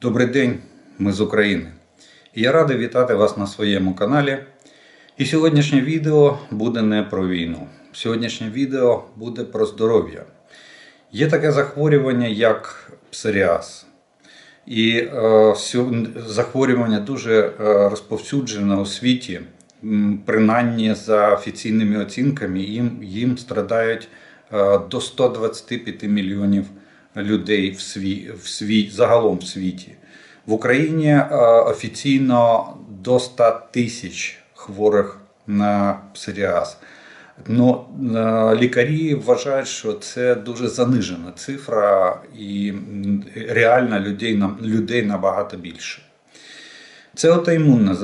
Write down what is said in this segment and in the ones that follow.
Добрий день, ми з України. Я радий вітати вас на своєму каналі. І сьогоднішнє відео буде не про війну. Сьогоднішнє відео буде про здоров'я. Є таке захворювання, як псоріаз. І е, захворювання дуже е, розповсюджене у світі. Принаймні, за офіційними оцінками, їм, їм страдають е, до 125 мільйонів людей в, сві, в сві, загалом в світі. В Україні е, офіційно до 100 тисяч хворих на псоріаз. Ну, е, лікарі вважають, що це дуже занижена цифра, і реально людей, людей набагато більше. Це отоімунне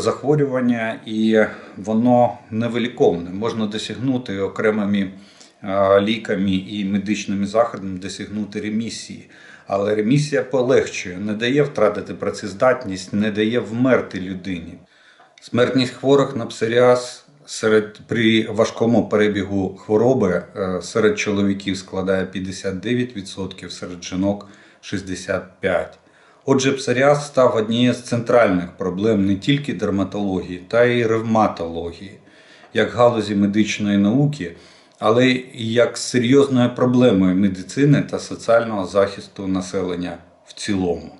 захворювання, і воно невиліковне. Можна досягнути окремими ліками і медичними заходами досягнути ремісії. Але ремісія полегшує, не дає втратити працездатність, не дає вмерти людині. Смертність хворих на псоріаз серед при важкому перебігу хвороби е, серед чоловіків складає 59%, серед жінок 65%. Отже, псоріаз став однією з центральних проблем не тільки дерматології, та й ревматології, як галузі медичної науки, але й як серйозною проблемою медицини та соціального захисту населення в цілому.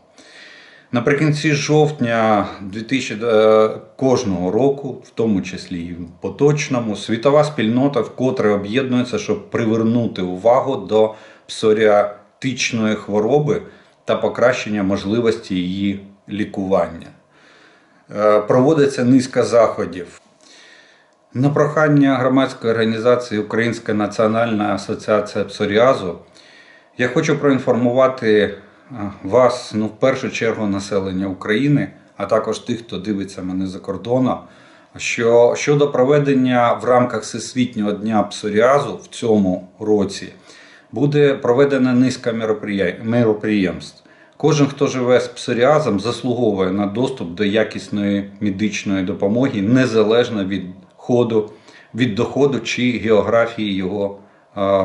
Наприкінці жовтня 2000 е, кожного року, в тому числі і в поточному, світова спільнота вкотре об'єднується, щоб привернути увагу до псоріатичної хвороби та покращення можливості її лікування. Е, Проводиться низка заходів. На прохання громадської організації Українська національна асоціація псоріазу я хочу проінформувати вас, ну, в першу чергу, населення України, а також тих, хто дивиться мене за кордоном, що щодо проведення в рамках Всесвітнього дня псоріазу в цьому році буде проведена низка мероприємств. Кожен, хто живе з псоріазом, заслуговує на доступ до якісної медичної допомоги незалежно від ходу, від доходу чи географії його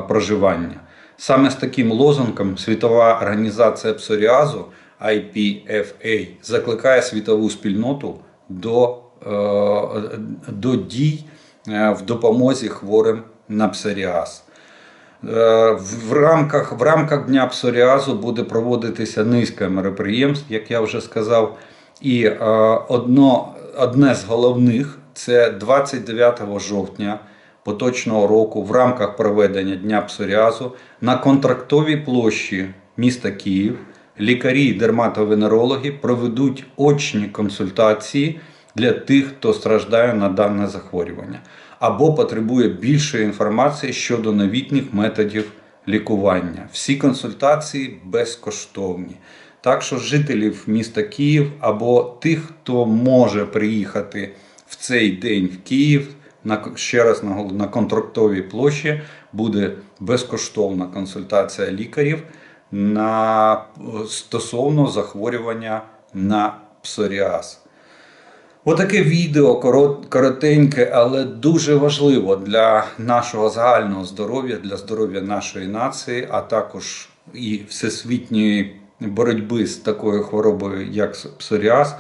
проживання. Саме з таким лозунгом Світова організація псоріазу IPFA закликає світову спільноту до, е, до дій е, в допомозі хворим на псоріаз. Е, В рамках, в рамках Дня псоріазу буде проводитися низка мероприємств, як я вже сказав. І одно, одне з головних це 29 жовтня поточного року в рамках проведення Дня псоріазу на контрактовій площі міста Київ лікарі і дерматовенерологи проведуть очні консультації для тих, хто страждає на дане захворювання або потребує більшої інформації щодо новітніх методів лікування. Всі консультації безкоштовні. Так що жителів міста Київ або тих, хто може приїхати цей день в Київ, на ще раз наголо- на контрактовій площі буде безкоштовна консультація лікарів на стосовно захворювання на псоріаз. Отаке відео коротеньке, але дуже важливо для нашого загального здоров'я, для здоров'я нашої нації, а також і всесвітньої боротьби з такою хворобою, як псоріаз.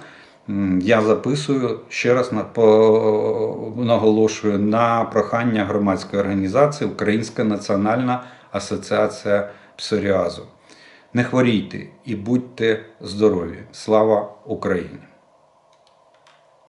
Я записую ще раз на, по, наголошую на прохання громадської організації Українська національна асоціація псоріазу. Не хворійте і будьте здорові. Слава Україні!